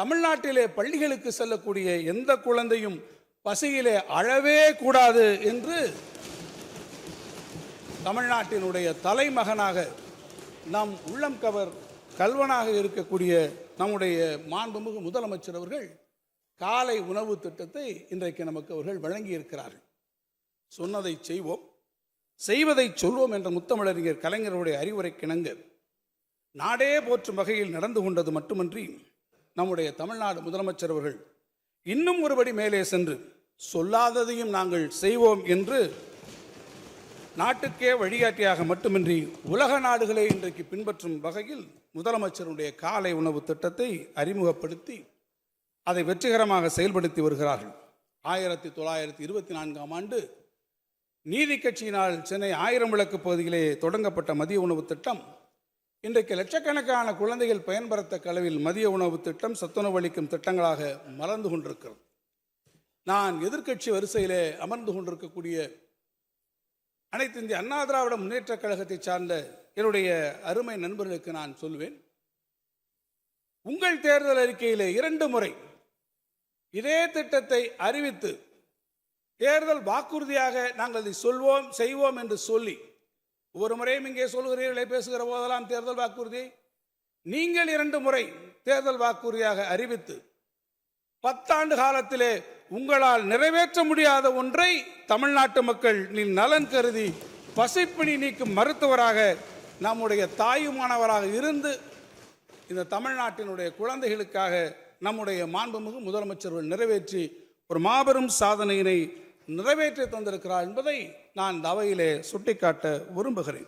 தமிழ்நாட்டிலே பள்ளிகளுக்கு செல்லக்கூடிய எந்த குழந்தையும் பசியிலே அழவே கூடாது என்று தமிழ்நாட்டினுடைய தலைமகனாக நம் உள்ளம் கவர் கல்வனாக இருக்கக்கூடிய நம்முடைய மாண்புமிகு முதலமைச்சர் அவர்கள் காலை உணவு திட்டத்தை இன்றைக்கு நமக்கு அவர்கள் வழங்கியிருக்கிறார்கள். சொன்னதை செய்வோம். செய்வதை சொல்வோம் என்ற முத்தமிழறிஞர் கலைஞருடைய அறிவுரை கிணங்க. நாடே போற்றும் வகையில் நடந்து கொண்டது மட்டுமன்றி நம்முடைய தமிழ்நாடு முதலமைச்சர் அவர்கள் இன்னும் ஒருபடி மேலே சென்று சொல்லாததையும் நாங்கள் செய்வோம் என்று நாட்டுக்கே வழிகாட்டியாக மட்டுமின்றி உலக நாடுகளை இன்றைக்கு பின்பற்றும் வகையில் முதலமைச்சருடைய காலை உணவு திட்டத்தை அறிமுகப்படுத்தி அதை வெற்றிகரமாக செயல்படுத்தி வருகிறார்கள். ஆயிரத்தி தொள்ளாயிரத்தி இருபத்தி நான்காம் ஆண்டு நீதி கட்சியினால் சென்னை ஆயிரம் விளக்கு பகுதியிலே தொடங்கப்பட்ட மதிய உணவு திட்டம் இன்றைக்கு லட்சக்கணக்கான குழந்தைகள் பயன்பெறத்தக்க அளவில் மதிய உணவு திட்டம் சத்துணவு அளிக்கும் திட்டங்களாக மலர்ந்து கொண்டிருக்கிறது. நான் எதிர்க்கட்சி வரிசையிலே அமர்ந்து கொண்டிருக்கக்கூடிய அனைத்து இந்திய அண்ணா திராவிட முன்னேற்றக் கழகத்தை சார்ந்த என்னுடைய அருமை நண்பர்களுக்கு நான் சொல்வேன் உங்கள் தேர்தல் அறிக்கையிலே இரண்டு முறை இதே திட்டத்தை அறிவித்து தேர்தல் வாக்குறுதியாக நாங்கள் இதை சொல்வோம் செய்வோம் என்று சொல்லி ஒரு முறையும் இங்கே சொல்கிறீர்களே பேசுகிற போதெல்லாம் தேர்தல் வாக்குறுதி. நீங்கள் இரண்டு முறை தேர்தல் வாக்குறுதியாக அறிவித்து பத்தாண்டு காலத்திலே உங்களால் நிறைவேற்ற முடியாத ஒன்றை தமிழ்நாட்டு மக்கள் நீ நலன் கருதி பசிப்பிணி நீக்கும் மருத்துவராக நம்முடைய தாயுமானவராக இருந்து இந்த தமிழ்நாட்டினுடைய குழந்தைகளுக்காக நம்முடைய மாண்புமிகு முதலமைச்சர்கள் நிறைவேற்றி ஒரு மாபெரும் சாதனையினை நிறைவேற்றி தந்திருக்கிறார் என்பதை நான் இந்த அவையிலே சுட்டிக்காட்ட விரும்புகிறேன்.